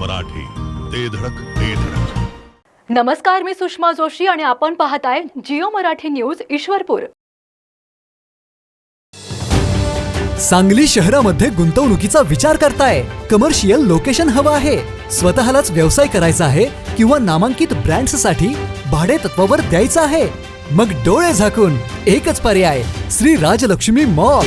मराठी. ते धडक ते धडक. नमस्कार मी सुषमा जोशी आणि आपण पाहताय जिओ मराठी न्यूज ईश्वरपूर. सांगली शहरामध्ये गुंतवणुकीचा विचार करताय. कमर्शियल लोकेशन हवं आहे. स्वतःलाच व्यवसाय करायचा आहे किंवा नामांकित ब्रँड्ससाठी भाडे तत्वावर द्यायचं आहे. मग डोळे झाकून एकच पर्याय श्री राजलक्ष्मी मॉल.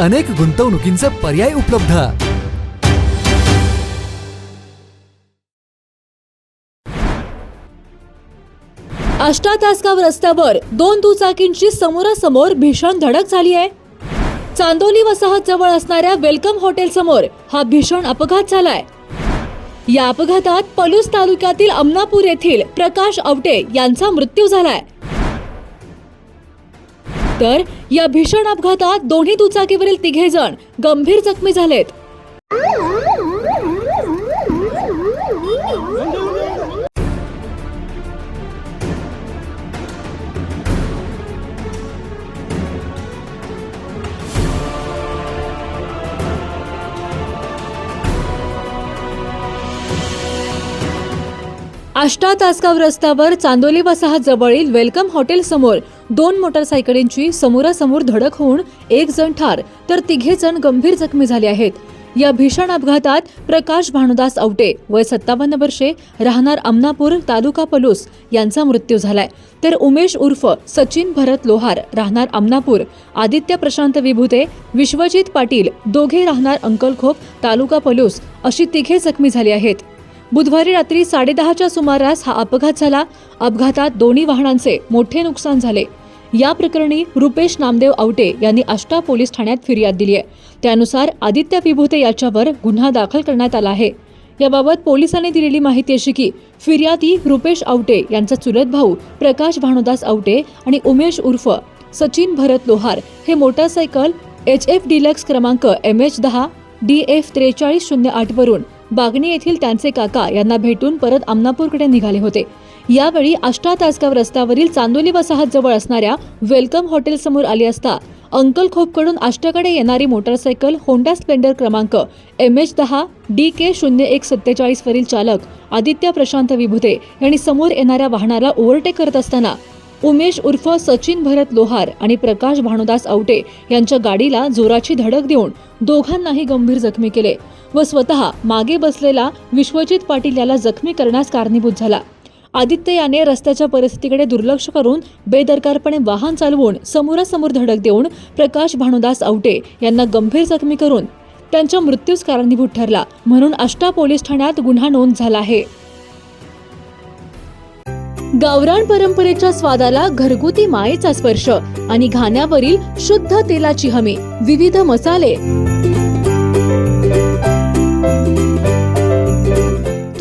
अनेक गुंतवणुकींचे पर्याय उपलब्ध. आष्टा तासगाव रस्त्यावर दोन दुचाकींची समोरासमोर भीषण धडक झाली आहे. चांदोली वसाहत जवळ असणाऱ्या वेलकम हॉटेल समोर हा भीषण अपघात झालाय. या अपघातात पलूस तालुक्यातील अमनापूर येथील प्रकाश आवटे यांचा मृत्यू झालाय. तर या भीषण अपघातात दोन्ही दुचाकीवरील तिघे जण गंभीर जखमी झालेत. आष्टा तासगाव रस्त्यावर चांदोली वसाहत जवळील वेलकम हॉटेल समोर दोन मोटरसायकलींची समोरासमोर धडक होऊन एक जण ठार तर तिघे जण गंभीर जखमी झाले आहेत. या भीषण अपघातात प्रकाश भानुदास आवटे वय सत्तावन्न वर्षे राहणार अमनापूर तालुका पलूस यांचा मृत्यू झालाय. तर उमेश उर्फ सचिन भरत लोहार राहणार अमनापूर आदित्य प्रशांत विभूते विश्वजित पाटील दोघे राहणार अंकलखोप तालुका पलूस अशी तिघे जखमी झाली आहेत. बुधवारी रात्री साडेदहाच्या सुमारास हा अपघात झाला. अपघातात दोन्ही वाहनांचे मोठे नुकसान झाले. या प्रकरणी रुपेश नामदेव आवटे यांनी आष्टा पोलीस ठाण्यात फिर्याद दिली आहे त्यानुसार आदित्य विभूते याच्यावर गुन्हा दाखल करण्यात आला आहे. याबाबत पोलिसांनी दिलेली माहिती अशी की फिर्यादी रुपेश आवटे यांचा चुलत भाऊ प्रकाश भानुदास आवटे आणि उमेश उर्फ सचिन भरत लोहार हे मोटारसायकल एच एफ डिलक्स क्रमांक एम एच दहा डी एफ त्रेचाळीस शून्य आठवरून बागणी येथील त्यांचे काका यांना भेटून परत आमनापूरकडे निघाले होते. यावेळी आष्टा तासगाव रस्त्यावरील चांदोली वसाहत जवळ असणाऱ्या वेलकम हॉटेल समोर आली असता अंकल खोपकडून आष्ट्याकडे येणारी मोटारसायकल होंडा स्प्लेंडर क्रमांक एम एच दहा डी के शून्य एक सत्तेचाळीस वरील चालक आदित्य प्रशांत विभुते यांनी समोर येणाऱ्या वाहनाला ओव्हरटेक करत असताना उमेश उर्फ सचिन भरत लोहार आणि प्रकाश भानुदास आवटे यांच्या गाडीला जोराची धडक देऊन दोघांनाही गंभीर जखमी केले. व स्वतः मागे बसलेला विश्वजित पाटील याला जखमी करण्यास कारणीभूत झाला. आदित्य याने रस्त्याच्या परिस्थितीकडे दुर्लक्ष करून बेदरकारपणे वाहन चालवून समोरासमोर धडक देऊन प्रकाश भानुदास आवटे यांना गंभीर जखमी करून त्यांच्या मृत्यूस कारणीभूत ठरला म्हणून आष्टा पोलीस ठाण्यात गुन्हा नोंद झाला आहे. गावरान परंपरेच्या स्वादाला घरगुती मायेचा स्पर्श आणि घाण्यावरील शुद्ध तेलाची हमी विविध मसाले